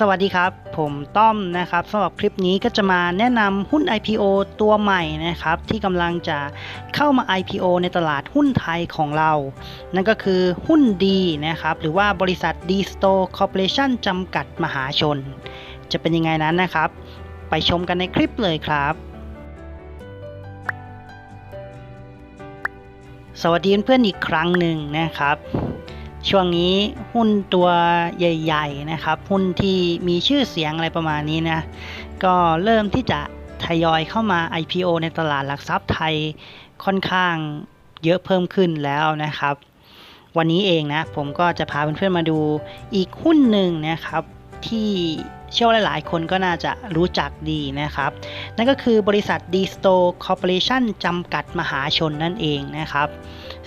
สวัสดีครับ ผมต้อมนะครับสำหรับคลิปนี้ก็จะมาแนะนำหุ้น IPO ตัวใหม่นะครับ ที่กำลังจะเข้ามา IPO ในตลาดหุ้นไทยของเรา นั่นก็คือหุ้นดีนะครับ หรือว่าบริษัท D Store Corporation จำกัดมหาชน จะเป็นยังไงนั้นนะครับ ไปชมกันในคลิปเลยครับสวัสดีเพื่อนๆอีกครั้งหนึ่งนะครับ ช่วงนี้หุ้นตัวใหญ่ ๆ นะครับ หุ้นที่มีชื่อเสียงอะไรประมาณนี้นะ ก็เริ่มที่จะทยอยเข้ามา IPO ในตลาดหลักทรัพย์ไทยค่อนข้างเยอะเพิ่มขึ้นแล้วนะครับ วันนี้เองนะ ผมก็จะพาเพื่อนๆมาดูอีกหุ้นหนึ่งนะครับที่ เชื่อว่าหลายๆ คนก็น่าจะรู้จักดีนะครับ นั่นก็คือบริษัท D Store Corporation จำกัดมหาชนนั่นเองนะครับ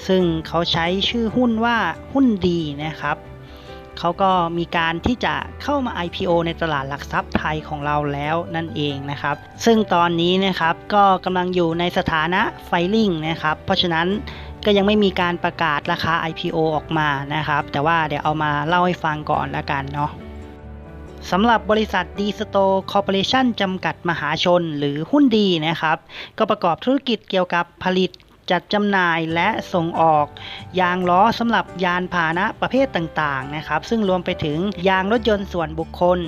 ซึ่งเขาใช้ชื่อหุ้นว่าหุ้นดีนะครับเขาก็มีการที่จะเข้ามา IPO ในตลาดหลักทรัพย์ไทยของเราแล้วนั่นเองนะครับ ซึ่งตอนนี้นะครับก็กำลังอยู่ในสถานะไฟลิ่งนะครับ เพราะฉะนั้นก็ยังไม่มีการประกาศราคา IPO ออกมานะครับ แต่ว่าเดี๋ยวเอามาเล่าให้ฟังก่อนแล้วกันเนาะ สำหรับบริษัท D Store Corporation จำกัดมหาชนหรือหุ้นดีนะครับ ก็ประกอบธุรกิจเกี่ยวกับผลิตจัดจำหน่ายและส่งออก ยางล้อสำหรับยานพาหนะประเภทต่างๆนะครับ ซึ่งรวมไปถึงยางรถยนต์ส่วนบุคคล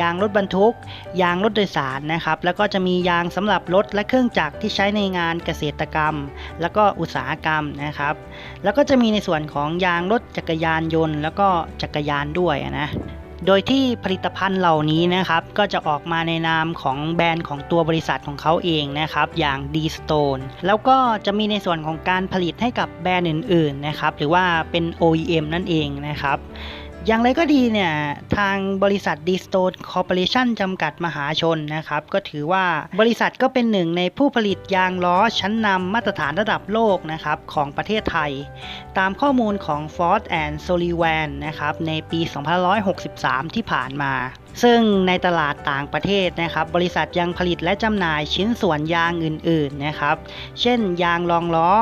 ยางรถบรรทุก ยางรถโดยสารนะครับ แล้วก็จะมียางสำหรับรถและเครื่องจักรที่ใช้ในงานเกษตรกรรม แล้วก็อุตสาหกรรมนะครับ แล้วก็จะมีในส่วนของยางรถจักรยานยนต์ แล้วก็จักรยานด้วยนะ โดยที่ผลิตภัณฑ์เหล่านี้นะครับก็จะออกมาในนามของแบรนด์ของตัวบริษัทของเขาเองนะครับอย่าง D Stone แล้วก็จะมีในส่วนของการผลิตให้กับแบรนด์อื่นๆนะครับหรือว่าเป็น OEM นั่นเองนะครับ อย่างไรก็ดีเนี่ย ทางบริษัท D Stone Corporation จำกัดมหาชนนะครับ ก็ถือว่าบริษัทก็เป็นหนึ่งในผู้ผลิตยางล้อชั้นนำมาตรฐานระดับโลกนะครับของประเทศไทย ตามข้อมูลของ Ford and Sullivan นะครับในปี 2563 ที่ผ่านมาซึ่งในตลาดต่างประเทศนะครับ บริษัทยังผลิตและจำหน่ายชิ้นส่วนยางอื่นๆนะครับ เช่น ยางรองล้อ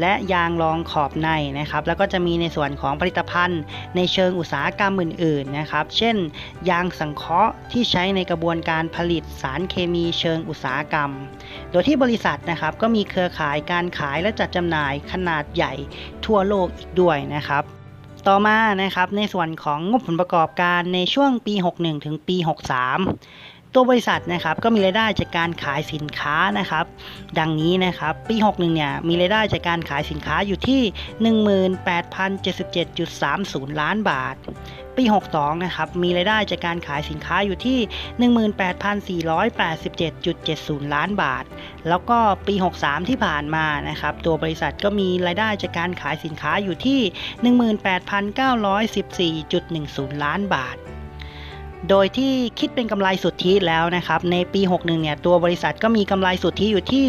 และยางรองขอบในนะครับ แล้วก็จะมีในส่วนของผลิตภัณฑ์ ในเชิงอุตสาหกรรมอื่นๆนะครับ เช่น ยางสังเคราะห์ที่ใช้ในกระบวนการผลิตสารเคมีเชิงอุตสาหกรรม โดยที่บริษัทนะครับก็มีเครือข่ายการขายและจัดจำหน่ายขนาดใหญ่ทั่วโลกอีกด้วยนะครับ ต่อมานะครับในส่วนของงบผลประกอบการในช่วงปี 61 ถึงปี 63 ตัวบริษัทนะครับก็มีรายได้จากการขายสินค้านะครับ ดังนี้นะครับปี 61 เนี่ยมีรายได้จากการขายสินค้าอยู่ที่ 18,077.30 ล้านบาท ปี 62 นะครับมีรายได้จากการขายสินค้าอยู่ที่ 18,487.70 ล้านบาท แล้วก็ปี 63 ที่ผ่านมานะครับตัวบริษัทก็มีรายได้จากการขายสินค้าอยู่ที่ 18,914.10 ล้านบาท โดยที่คิดเป็นกำไรสุทธิแล้วนะครับในปี 61 เนี่ยตัวบริษัทก็มีกำไรสุทธิอยู่ที่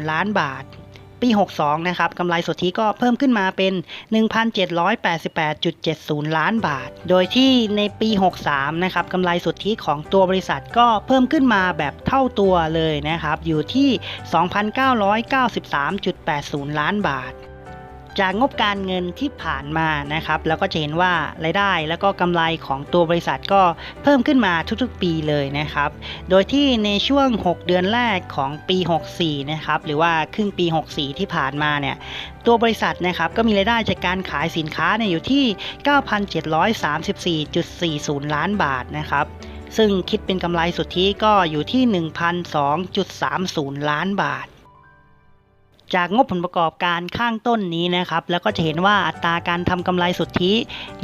836.30 ล้านบาท ปี 62 นะครับกำไรสุทธิก็เพิ่มขึ้นมาเป็น 1,788.70 ล้านบาท โดยที่ในปี 63 นะครับกำไรสุทธิของตัวบริษัทก็เพิ่มขึ้นมาแบบเท่าตัวเลยนะครับอยู่ที่ 2,993.80 ล้านบาท จากงบการเงินที่ผ่านมานะครับแล้วก็จะเห็นว่ารายได้แล้วก็กำไรของตัวบริษัทก็เพิ่มขึ้นมาทุกๆปีเลยนะครับ โดยที่ในช่วง 6 เดือนแรกของปี 64 นะครับหรือว่าครึ่งปี 64 ที่ผ่านมาเนี่ยตัวบริษัทนะครับก็มีรายได้จากการขายสินค้าเนี่ยอยู่ที่ 9,734.40 ล้านบาทนะครับซึ่งคิดเป็นกำไรสุทธิก็อยู่ที่ 1,002.30 ล้านบาท จากงบผลประกอบการข้างต้นนี้นะครับ แล้วก็จะเห็นว่าอัตราการทำกำไรสุทธิ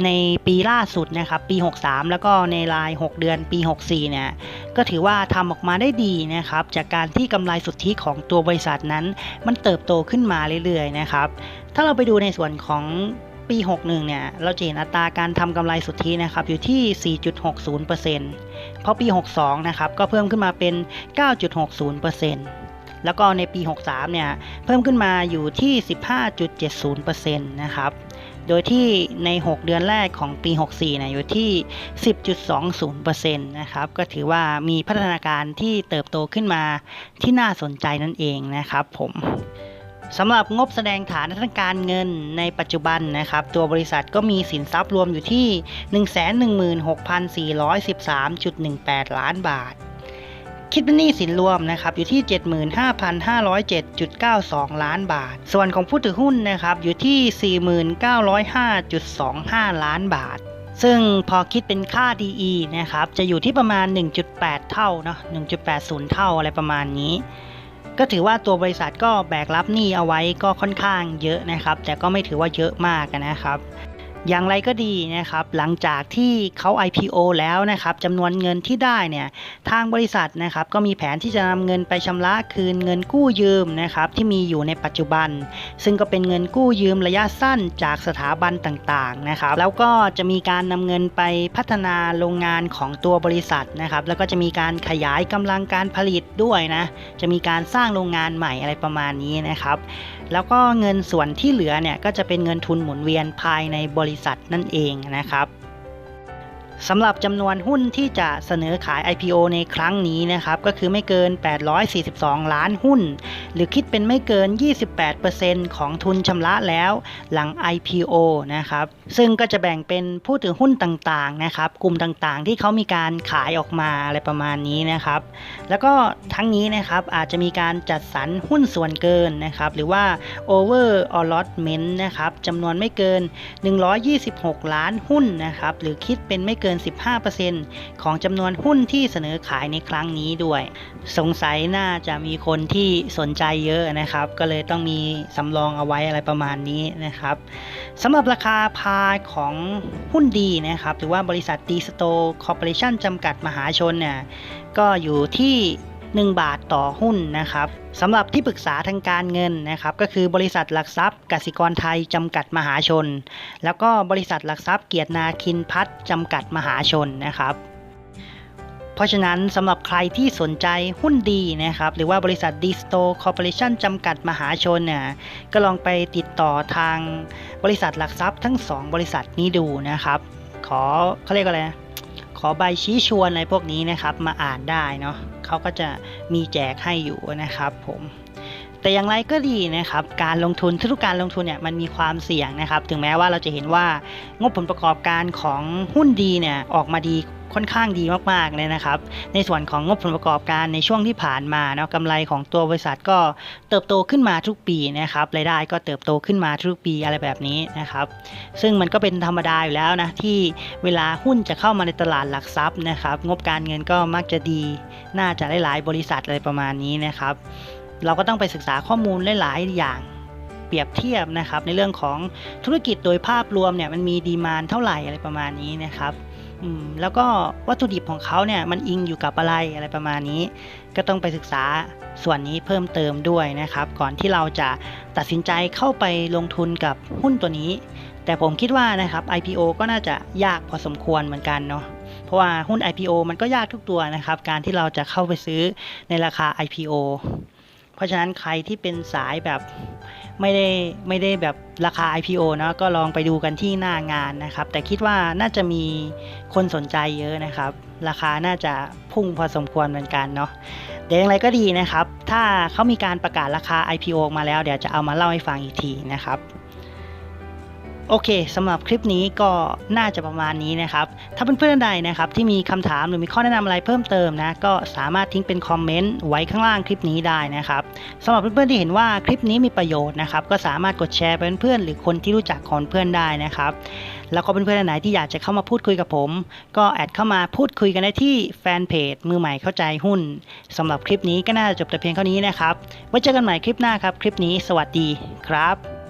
ในปีล่าสุดนะครับปี 63 แล้วก็ในราย 6 เดือนปี 64 เนี่ยก็ถือว่าทำออกมาได้ดีนะครับ จากการที่กำไรสุทธิของตัวบริษัทนั้น มันเติบโตขึ้นมาเรื่อยๆนะครับ ถ้าเราไปดูในส่วนของปี 61 เนี่ย เราจะเห็นอัตราการทำกำไรสุทธินะครับอยู่ที่ 4.60%เพราะปี 62 นะครับก็เพิ่มขึ้นมาเป็น 9.60% แล้วก็ในปี 63 เนี่ย เพิ่มขึ้นมาอยู่ที่ 15.70%นะครับ โดยที่ใน 6 เดือนแรกของปี 64เนี่ยอยู่ที่ 10.20%นะครับ ก็ถือว่ามีพัฒนาการที่เติบโตขึ้นมาที่น่าสนใจนั่นเองนะครับผมสำหรับงบแสดงฐานทางการเงินในปัจจุบันนะครับ ตัวบริษัทก็มีสินทรัพย์รวมอยู่ที่ 116,413.18 ล้านบาท คิดเป็นหนี้สินรวมนะครับอยู่ที่ 75,507.92 ล้านบาท ส่วนของผู้ถือหุ้นนะครับอยู่ที่ 4905.25 ล้านบาทซึ่งพอคิดเป็นค่า DE นะครับ จะอยู่ที่ประมาณ 1.8 เท่าเนาะ 1.80 เท่าอะไรประมาณนี้ ก็ถือว่าตัวบริษัทก็แบกรับหนี้เอาไว้ก็ค่อนข้างเยอะนะครับ แต่ก็ไม่ถือว่าเยอะมากนะครับ อย่างไรก็ดีนะครับ หลังจากที่เขา IPO แล้วนะครับจำนวนเงินที่ได้เนี่ยทางบริษัทนะครับก็มีแผนที่จะนำเงินไปชำระคืนเงินกู้ยืมนะครับที่มีอยู่ในปัจจุบัน ซึ่งก็เป็นเงินกู้ยืมระยะสั้นจากสถาบันต่างๆนะครับแล้วก็จะมีการนำเงินไปพัฒนาโรงงานของตัวบริษัทนะครับแล้วก็จะมีการขยายกำลังการผลิตด้วยนะจะมีการสร้างโรงงานใหม่อะไรประมาณนี้นะครับ แล้วก็เงินส่วนที่เหลือเนี่ยก็จะเป็นเงินทุนหมุนเวียนภายในบริษัทนั่นเองนะครับ สำหรับจำนวนหุ้นที่จะเสนอขาย IPO ในครั้งนี้นะครับก็คือไม่เกิน 842 ล้านหุ้น หรือคิดเป็นไม่เกิน 28%ของทุนชำระแล้วหลัง IPO นะครับซึ่งก็จะแบ่งเป็นผู้ถือหุ้นต่างๆนะครับกลุ่มต่างๆ ที่เขามีการขายออกมาอะไรประมาณนี้นะครับแล้วก็ทั้งนี้นะครับอาจจะมีการจัดสรรหุ้นส่วนเกินนะครับหรือว่า over allotment นะครับจำนวนไม่เกิน 126 ล้านหุ้นนะครับหรือคิดเป็นไม่เกินน 15%ของจำนวนหุ้นที่เสนอขายในครั้งนี้ด้วย สงสัยน่าจะมีคนที่สนใจเยอะนะครับ ก็เลยต้องมีสำรองเอาไว้อะไรประมาณนี้นะครับสำหรับราคาพาของหุ้นดีนะครับหรือว่าบริษัทดีสโตคอร์ปอเรชั่นจำกัดมหาชนเนี่ยก็อยู่ที่ 1 บาทต่อหุ้นนะครับสำหรับที่ปรึกษาทางการเงินนะครับก็คือบริษัทหลักทรัพย์กสิกรไทยจำกัดมหาชน แล้วก็บริษัทหลักทรัพย์เกียรตินาคินพัฒน์จำกัดมหาชนนะครับเพราะฉะนั้นสำหรับใครที่สนใจหุ้นดีนะครับหรือว่าบริษัทดีสโตคอร์ปอเรชั่นจำกัดมหาชนเนี่ยก็ลองไปติดต่อทางบริษัทหลักทรัพย์ทั้ง 2 บริษัทนี้ดูนะครับ ขอเขาเรียกอะไร ขอใบชี้ชวนอะไรพวกนี้นะครับมาอ่านได้เนาะ เขาก็จะมีแจกให้อยู่นะครับผม แต่อย่างไรก็ดีนะครับการลงทุนทุกการลงทุนเนี่ยมันมีความเสี่ยงนะครับ ถึงแม้ว่าเราจะเห็นว่างบผลประกอบการของหุ้นดีเนี่ยออกมาดีค่อนข้างดีมากๆเลยนะครับ ในส่วนของงบผลประกอบการในช่วงที่ผ่านมาเนาะกำไรของตัวบริษัทก็เติบโตขึ้นมาทุกปีนะครับรายได้ก็เติบโตขึ้นมาทุกปีอะไรแบบนี้นะครับ ซึ่งมันก็เป็นธรรมดาอยู่แล้วนะที่เวลาหุ้นจะเข้ามาในตลาดหลักทรัพย์นะครับ งบการเงินก็มักจะดี น่าจะหลายๆบริษัทอะไรประมาณนี้นะครับ เราก็ต้องไปศึกษาข้อมูลหลาย ๆ อย่างเปรียบเทียบนะครับในเรื่องของธุรกิจโดยภาพรวมเนี่ยมันมีดีมานเท่าไหร่อะไรประมาณนี้นะครับแล้วก็วัตถุดิบของเขาเนี่ยมันอิงอยู่กับอะไรอะไรประมาณนี้ ก็ต้องไปศึกษาส่วนนี้เพิ่มเติมด้วยนะครับ ก่อนที่เราจะตัดสินใจเข้าไปลงทุนกับหุ้นตัวนี้ แต่ผมคิดว่านะครับ IPO ก็น่าจะยากพอสมควรเหมือนกันเนาะเพราะว่าหุ้น IPO มันก็ยากทุกตัวนะครับ การที่เราจะเข้าไปซื้อในราคา IPO ราะฉะนั้นใครที่เป็นสายแบบไม่ได้ไม่ได้แบบราคา IPO เนาะก็ลองไปดูกันที่หน้างานนะครับ แต่คิดว่าน่าจะมีคนสนใจเยอะนะครับ ราคาน่าจะพุ่งพอสมควรเหมือนกันเนาะเดี๋ยวอย่างไรก็ดีนะครับ ถ้าเขามีการประกาศราคา IPO มาแล้วเดี๋ยวจะเอามาเล่าให้ฟังอีกทีนะครับ โอเคสำหรับคลิปนี้ก็น่าจะประมาณนี้นะครับ ถ้าเพื่อนๆใดนะครับที่มีคำถามหรือมีข้อแนะนำอะไรเพิ่มเติมนะก็สามารถทิ้งเป็นคอมเมนต์ไว้ข้างล่างคลิปนี้ได้นะครับสำหรับเพื่อนๆที่เห็นว่าคลิปนี้มีประโยชน์นะครับก็สามารถกดแชร์ไปเพื่อนๆหรือคนที่รู้จักของเพื่อนได้นะครับแล้วก็เพื่อนๆไหนที่อยากจะเข้ามาพูดคุยกับผม ก็แอดเข้ามาพูดคุยกันได้ที่แฟนเพจมือใหม่เข้าใจหุ้นสำหรับคลิปนี้ก็น่าจะจบแต่เพียงเท่านี้นะครับไว้เจอกันใหม่คลิปหน้าครับ คลิปนี้สวัสดีครับ